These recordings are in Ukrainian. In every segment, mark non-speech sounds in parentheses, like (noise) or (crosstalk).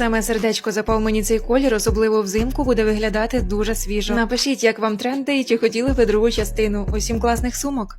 Саме сердечко запав мені цей колір, особливо взимку буде виглядати дуже свіжо. Напишіть, як вам тренди і чи хотіли ви другу частину. Усім класних сумок.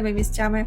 класними місцями.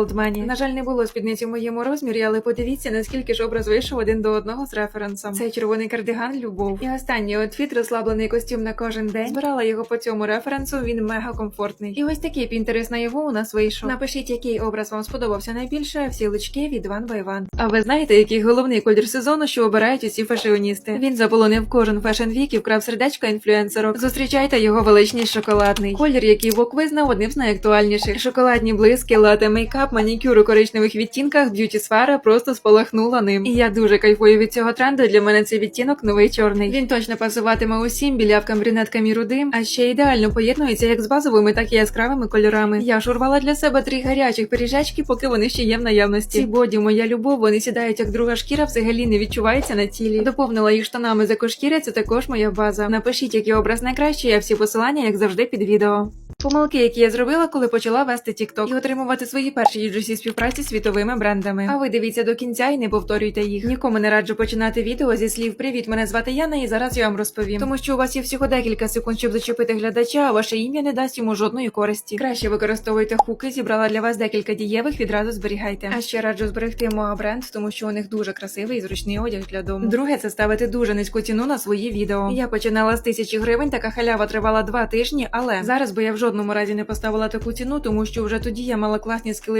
Old На жаль, не було спідниці в моєму розмірі, але подивіться, наскільки ж образ вийшов один до одного з референсом. Цей червоний кардиган любов. І останній отфіт розслаблений костюм на кожен день. Збирала його по цьому референсу. Він мега комфортний. І ось такий пінтерес на його у нас вийшов. Напишіть, який образ вам сподобався найбільше. Всі лучки від One by One. А ви знаєте, який головний колір сезону, що обирають усі фешіоністи? Він заполонив кожен фешн вік і вкрав сердечко інфлюенсерок. Зустрічайте його величність шоколадний. Колір, який Вок визнав одним з найактуальніших. Шоколадні блиски, лате мейкап манікюр у коричневих відтінках, б'юті сфера просто спалахнула ним. І я дуже кайфую від цього тренду. Для мене цей відтінок новий чорний. Він точно пасуватиме усім білявкам, брюнеткам і рудим, а ще ідеально поєднується як з базовими, так і яскравими кольорами. Я ж урвала для себе три гарячих пиріжечки, поки вони ще є в наявності. Ці боді, моя любов, вони сідають як друга шкіра, взагалі не відчувається на тілі. Доповнила їх штанами з екошкіри, це також моя база. Напишіть, який образ найкращий, я всі посилання, як завжди, під відео. Помилки, які я зробила, коли почала вести TikTok і отримувати свої перші UGC співпраці з світовими брендами. А ви дивіться до кінця і не повторюйте їх. Нікому не раджу починати відео зі слів Привіт, мене звати Яна, і зараз я вам розповім. Тому що у вас є всього декілька секунд, щоб зачепити глядача, а ваше ім'я не дасть йому жодної користі. Краще використовуйте хуки, зібрала для вас декілька дієвих, відразу зберігайте. А ще раджу зберегти Моа бренд, тому що у них дуже красивий і зручний одяг для дому. Друге, це ставити дуже низьку ціну на свої відео. Я починала з тисячі гривень, така халява тривала два тижні, але зараз би я в жодному разі не поставила таку ціну, тому що вже тоді я мала класні скили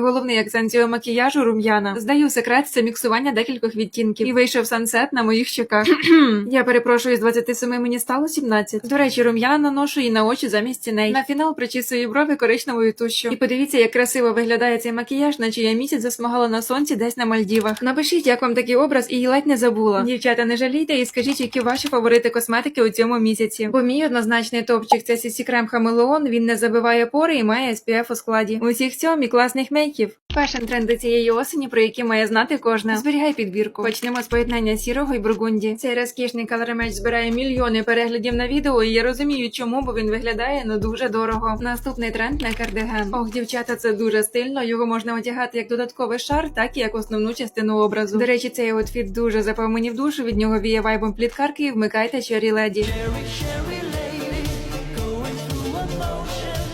головний акцент цього макіяжу рум'яна. Здаю секрет це міксування декількох відтінків. І вийшов сансет на моїх щоках. (clears throat) я перепрошую, з 27 мені стало 17. До речі, рум'яна наношу і на очі замість ціней. На фінал причісую брови коричневою тушшю. І подивіться, як красиво виглядає цей макіяж, наче я місяць засмагала на сонці десь на Мальдівах. Напишіть, як вам такий образ, і ледь не забула. Дівчата, не жалійте і скажіть, які ваші фаворити косметики у цьому місяці. Бо мій однозначний топчик це CC крем Хамелеон. Він не забиває пори і має SPF у складі. Усіх цьому і класних мейків. Фешн тренди цієї осені, про які має знати кожна. Зберігай підбірку. Почнемо з поєднання сірого і бургунді. Цей розкішний калоремеч збирає мільйони переглядів на відео, і я розумію, чому, бо він виглядає ну дуже дорого. Наступний тренд на кардиган. Ох, дівчата, це дуже стильно. Його можна одягати як додатковий шар, так і як основну частину образу. До речі, цей outfit дуже запав мені в душу. Від нього віє вайбом пліткарки і вмикайте чері леді.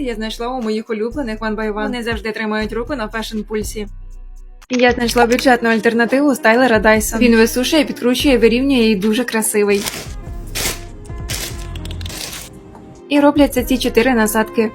аутфіти я знайшла у моїх улюблених One by One. Вони завжди тримають руку на фешн пульсі. Я знайшла бюджетну альтернативу стайлера Dyson. Він висушує, підкручує, вирівнює і дуже красивий. І робляться ці чотири насадки.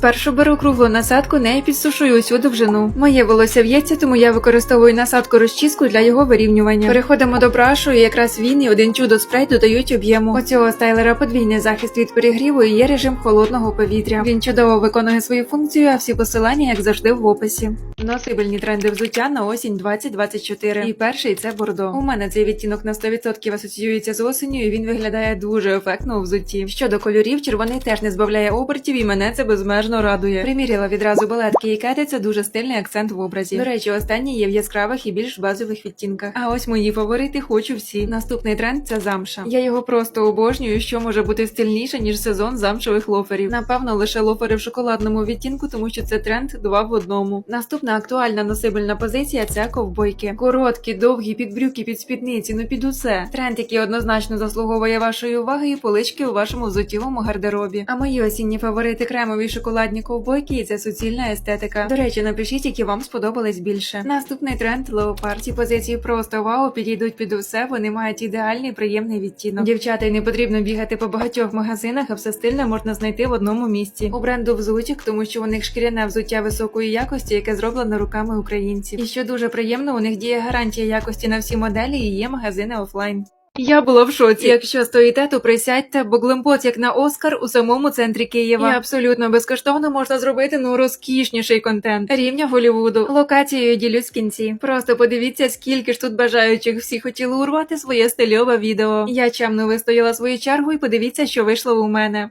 Спершу беру круглу насадку, нею підсушую усю довжину. Моє волосся в'ється, тому я використовую насадку розчіску для його вирівнювання. Переходимо до брашу, і якраз він і один чудо спрей додають об'єму. У цього стайлера подвійний захист від перегріву і є режим холодного повітря. Він чудово виконує свою функцію, а всі посилання, як завжди, в описі. Носибельні тренди взуття на осінь 2024. І перший це бордо. У мене цей відтінок на 100% асоціюється з осенню, і він виглядає дуже ефектно у взутті. Щодо кольорів, червоний теж не збавляє обертів, і мене це безмежно радує. Приміряла відразу балетки і кети це дуже стильний акцент в образі. До речі, останні є в яскравих і більш базових відтінках. А ось мої фаворити хочу всі. Наступний тренд це замша. Я його просто обожнюю, що може бути стильніше, ніж сезон замшевих лоферів. Напевно, лише лофери в шоколадному відтінку, тому що це тренд два в одному. Наступна актуальна носибельна позиція це ковбойки. Короткі, довгі, під брюки, під спідниці, ну під усе. Тренд, який однозначно заслуговує вашої уваги і полички у вашому взуттєвому гардеробі. А мої осінні фаворити кремові шоколадні ковбойки і це суцільна естетика. До речі, напишіть, які вам сподобались більше. Наступний тренд леопард. Ці позиції просто вау, підійдуть під усе. Вони мають ідеальний приємний відтінок. Дівчата, й не потрібно бігати по багатьох магазинах, а все стильне можна знайти в одному місці. У бренду взутік, тому що у них шкіряне взуття високої якості, яке зроблено руками українців. І що дуже приємно, у них діє гарантія якості на всі моделі і є магазини офлайн. Я була в шоці. Якщо стоїте, то присядьте, бо глимпот, як на Оскар, у самому центрі Києва. І абсолютно безкоштовно можна зробити ну розкішніший контент рівня Голівуду. Локацією ділюсь в кінці. Просто подивіться, скільки ж тут бажаючих всі хотіли урвати своє стильове відео. Я чемно вистояла свою чергу і подивіться, що вийшло у мене.